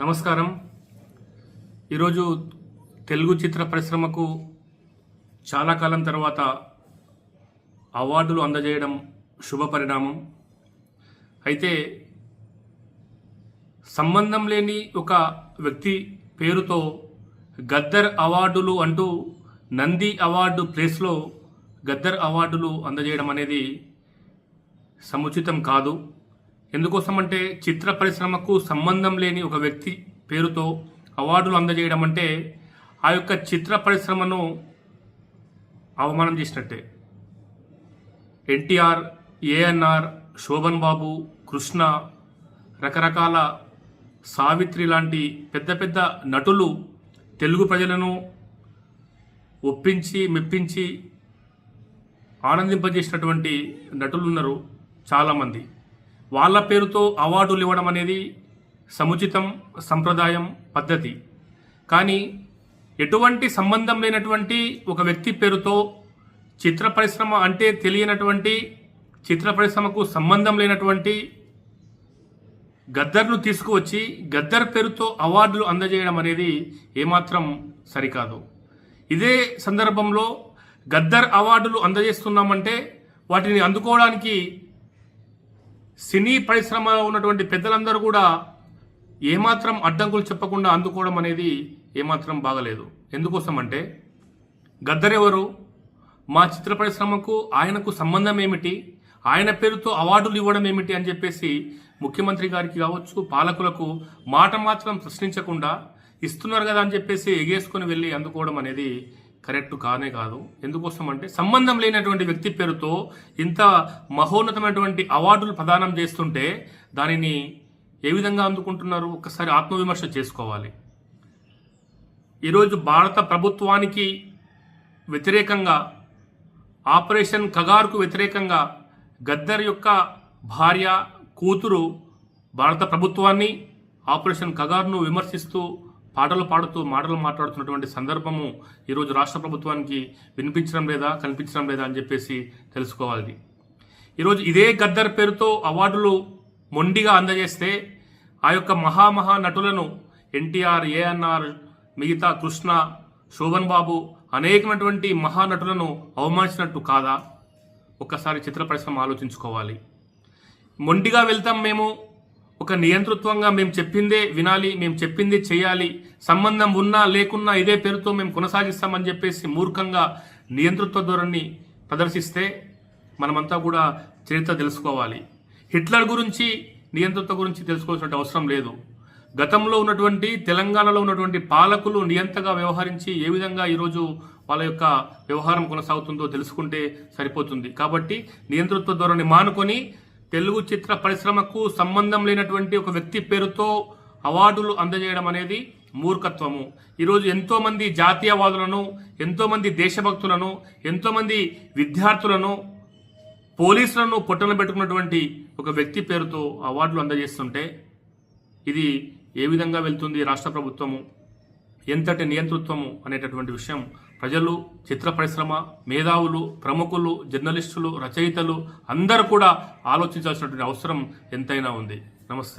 నమస్కారం. ఈరోజు తెలుగు చిత్ర పరిశ్రమకు చాలా కాలం తర్వాత అవార్డులు అందజేయడం శుభ పరిణామం. అయితే సంబంధం లేని ఒక వ్యక్తి పేరుతో గద్దర్ అవార్డులు అంటూ నంది అవార్డు ప్లేస్లో గద్దర్ అవార్డులు అందజేయడం అనేది సముచితం కాదు. ఎందుకోసమంటే చిత్ర పరిశ్రమకు సంబంధం లేని ఒక వ్యక్తి పేరుతో అవార్డులు అందజేయడం అంటే ఆ యొక్క చిత్ర పరిశ్రమను అవమానం చేసినట్టే. ఎన్టీఆర్ ఏఎన్ఆర్ శోభన్ బాబు కృష్ణ రకరకాల సావిత్రి లాంటి పెద్ద పెద్ద నటులు తెలుగు ప్రజలను ఒప్పించి మెప్పించి ఆనందింపజేసినటువంటి నటులు ఉన్నారు చాలామంది. వాళ్ళ పేరుతో అవార్డులు ఇవ్వడం అనేది సముచితం సంప్రదాయం పద్ధతి. కానీ ఎటువంటి సంబంధం లేనటువంటి ఒక వ్యక్తి పేరుతో చిత్ర పరిశ్రమ అంటే తెలియనటువంటి చిత్ర పరిశ్రమకు సంబంధం లేనటువంటి గద్దర్ను తీసుకువచ్చి గద్దర్ పేరుతో అవార్డులు అందజేయడం అనేది ఏమాత్రం సరికాదు. ఇదే సందర్భంలో గద్దర్ అవార్డులు అందజేస్తున్నామంటే వాటిని అందుకోవడానికి సినీ పరిశ్రమలో ఉన్నటువంటి పెద్దలందరూ కూడా ఏమాత్రం అడ్డంకులు చెప్పకుండా అందుకోవడం అనేది ఏమాత్రం బాగలేదు. ఎందుకోసం అంటే గద్దరెవరు? మా చిత్ర పరిశ్రమకు ఆయనకు సంబంధం ఏమిటి? ఆయన పేరుతో అవార్డులు ఇవ్వడం ఏమిటి అని చెప్పేసి ముఖ్యమంత్రి గారికి కావచ్చు పాలకులకు మాట మాత్రం ప్రశ్నించకుండా ఇస్తున్నారు కదా అని చెప్పేసి ఎగేసుకొని వెళ్ళి అందుకోవడం అనేది కరెక్ట్ కానే కాదు. ఎందుకోసం అంటే సంబంధం లేనటువంటి వ్యక్తి పేరుతో ఇంత మహోన్నతమైనటువంటి అవార్డులు ప్రదానం చేస్తుంటే దానిని ఏ విధంగా అందుకుంటున్నారు? ఒక్కసారి ఆత్మవిమర్శ చేసుకోవాలి. ఈరోజు భారత ప్రభుత్వానికి వ్యతిరేకంగా ఆపరేషన్ కగార్కు వ్యతిరేకంగా గద్దర్ యొక్క భార్య కూతురు భారత ప్రభుత్వాన్ని ఆపరేషన్ కగార్ను విమర్శిస్తూ పాటలు పాడుతూ మాటలు మాట్లాడుతున్నటువంటి సందర్భము ఈరోజు రాష్ట్ర ప్రభుత్వానికి వినిపించడం లేదా కనిపించడం లేదా అని చెప్పేసి తెలుసుకోవాలి. ఈరోజు ఇదే గద్దర్ పేరుతో అవార్డులు మొండిగా అందజేస్తే ఆ యొక్క మహామహా నటులను ఎన్టీఆర్ ఏఎన్ఆర్ మిగతా కృష్ణ శోభన్ బాబు అనేకమైనటువంటి మహానటులను అవమానించినట్టు కాదా? ఒక్కసారి చిత్ర పరిశ్రమ ఆలోచించుకోవాలి. మొండిగా వెళ్తాం మేము ఒక నియంతృత్వంగా మేము చెప్పిందే వినాలి మేము చెప్పిందే చేయాలి. సంబంధం ఉన్నా లేకున్నా ఇదే పేరుతో మేము కొనసాగిస్తామని చెప్పేసి మూర్ఖంగా నియంతృత్వ ధోరణి ప్రదర్శిస్తే మనమంతా కూడా చరిత్ర తెలుసుకోవాలి. హిట్లర్ గురించి నియంతృత్వ గురించి తెలుసుకోవాల్సిన అవసరం లేదు. గతంలో ఉన్నటువంటి తెలంగాణలో ఉన్నటువంటి పాలకులు నియంతగా వ్యవహరించి ఏ విధంగా ఈరోజు వాళ్ళ యొక్క వ్యవహారం కొనసాగుతుందో తెలుసుకుంటే సరిపోతుంది. కాబట్టి నియంతృత్వ ధోరణి మానుకొని తెలుగు చిత్ర పరిశ్రమకు సంబంధం లేనటువంటి ఒక వ్యక్తి పేరుతో అవార్డులు అందజేయడం అనేది మూర్ఖత్వము. ఈరోజు ఎంతోమంది జాతీయవాదులను ఎంతోమంది దేశభక్తులను ఎంతోమంది విద్యార్థులను పోలీసులను పొట్టన పెట్టుకున్నటువంటి ఒక వ్యక్తి పేరుతో అవార్డులు అందజేస్తుంటే ఇది ఏ విధంగా వెళ్తుంది రాష్ట్ర ప్రభుత్వము? ఎంతటి నియంతృత్వము అనేటటువంటి విషయం ప్రజలు చిత్ర పరిశ్రమ మేధావులు ప్రముఖులు జర్నలిస్టులు రచయితలు అందరూ కూడా ఆలోచించాల్సినటువంటి అవసరం ఎంతైనా ఉంది. నమస్తే.